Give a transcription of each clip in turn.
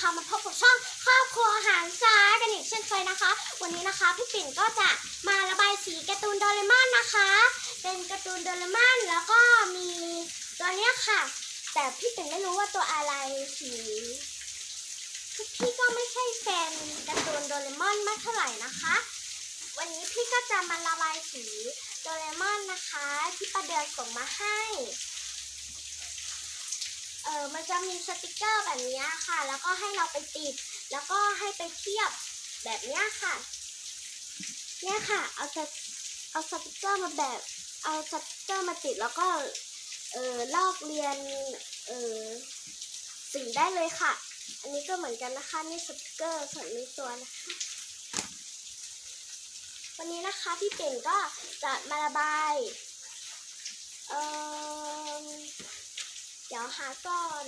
นะคะมาพบกับช่องครอบครัวหารซ้ายกันอีกเช่นเคยนะคะ วันนี้นะคะพี่ปิ่นก็จะมาระบายสีการ์ตูนโดเรมอนนะคะ เป็นการ์ตูนโดเรมอนแล้วก็มีตัวเนี้ยค่ะ แต่พี่ปิ่นไม่รู้ว่าตัวอะไรสีพี่ก็ไม่ใช่แฟนการ์ตูนโดเรมอนมากเท่าไหร่นะคะ วันนี้พี่ก็จะมาระบายสีโดเรมอนนะคะ ที่ประเดือนส่งมาให้ เออมันจะมีสติกเกอร์แบบนี้ค่ะ แล้วก็ให้เราไปติด แล้วก็ให้ไปเทียบแบบนี้ค่ะ เนี่ยค่ะ เอาสติเอาสติกเกอร์มาแบบ เอาสติกเกอร์มาติดแล้วก็ เออลอกเรียน เออสีได้เลยค่ะ อันนี้ก็เหมือนกันนะคะ นี่สติกเกอร์ส่วนนี้ตัวนะคะ วันนี้นะคะพี่เป่งก็จะมาระบาย เออ ดี๋ยวหาก่อน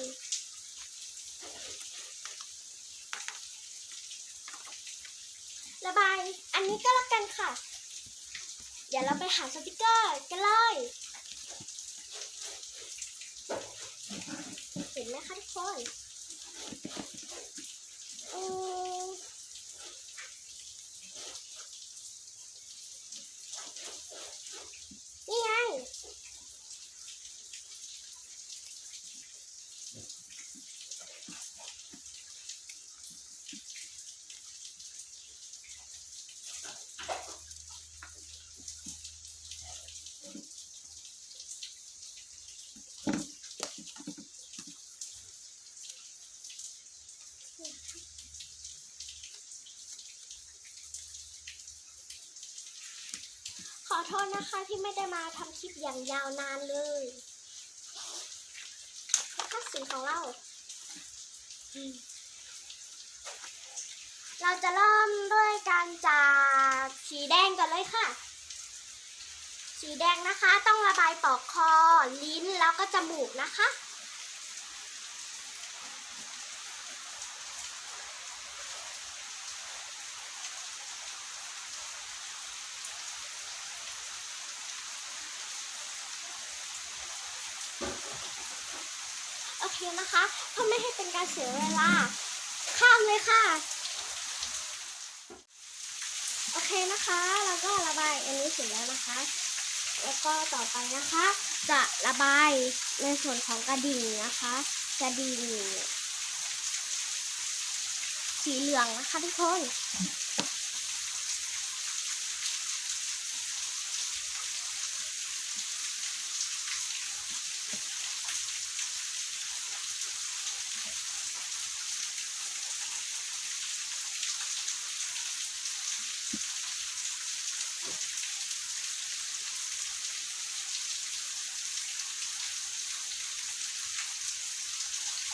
ระบาย อันนี้ก็แล้วกันค่ะ เดี๋ยวเราไปหาสติกเกอร์กันเลย เห็นไหมคะทุกคนอืมนี่ไง ขอ โทษนะคะที่ไม่ได้มาทำคลิปอย่างยาวนานเลยถ้าสีของเรา เราจะเริ่มด้วยการจากสีแดงก่อนเลยค่ะ สีแดงนะคะ ต้องระบายปอกคอ ลิ้นแล้วก็จมูกนะคะ โอเคนะคะเพื่อไม่ให้เป็นการเสียเวลา ข้ามเลยค่ะ โอเคนะคะแล้วก็ระบายอันนี้เสร็จแล้วนะคะ แล้วก็ต่อไปนะคะ จะระบายในส่วนของกระดิ่งนะคะ กระดิ่งสีเหลืองนะคะทุกคน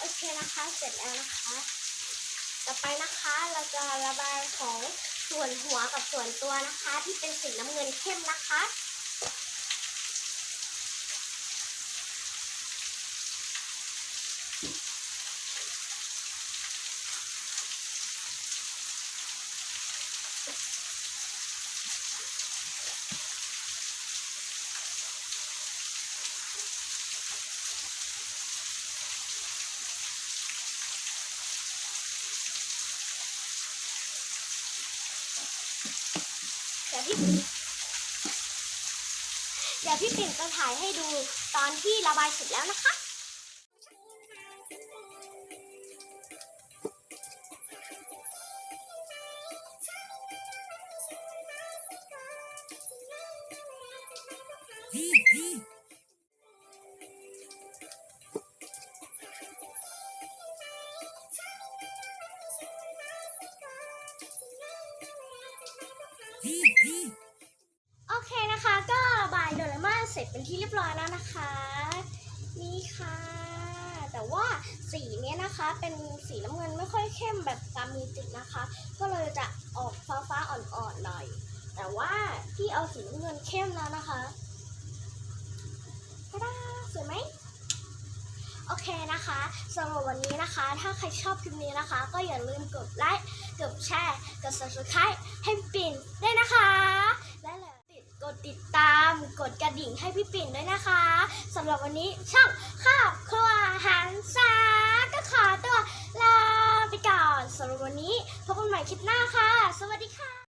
โอเคนะคะเสร็จแล้วนะคะ ต่อไปนะคะเราจะระบายของส่วนหัวกับส่วนตัวนะคะ ที่เป็นสีน้ำเงินเข้มนะคะ เดี๋ยวพี่ปิ่นจะถ่ายให้ดูตอนที่ระบายเสร็จแล้วนะคะ โอเคนะคะ ก็ระบายโดเรมอนเสร็จเป็นที่เรียบร้อยแล้วนะคะ นี่ค่ะ แต่ว่าสีเนี้ยนะคะ เป็นสีน้ำเงินไม่ค่อยเข้มแบบตามมีติดนะคะ ก็เลยจะออกฟ้าฟ้าๆอ่อนๆหน่อย แต่ว่าที่เอาสีน้ำเงินเข้มแล้วนะคะตาดาสวยไหมโอเคนะคะสำหรับวันนี้นะคะ ถ้าใครชอบคลิปนี้นะคะ ก็อย่าลืมกดไลค์ กดแชร์ กด subscribe ให้พี่ปิ่นด้วยนะคะ และอย่าติดกดติดตาม กดกระดิ่งให้พี่ปิ่นด้วยนะคะสำหรับวันนี้ช่องข้าวครัวหันซาก็ขอตัวลาไปก่อนสำหรับวันนี้พบกันใหม่คลิปหน้าค่ะ สวัสดีค่ะ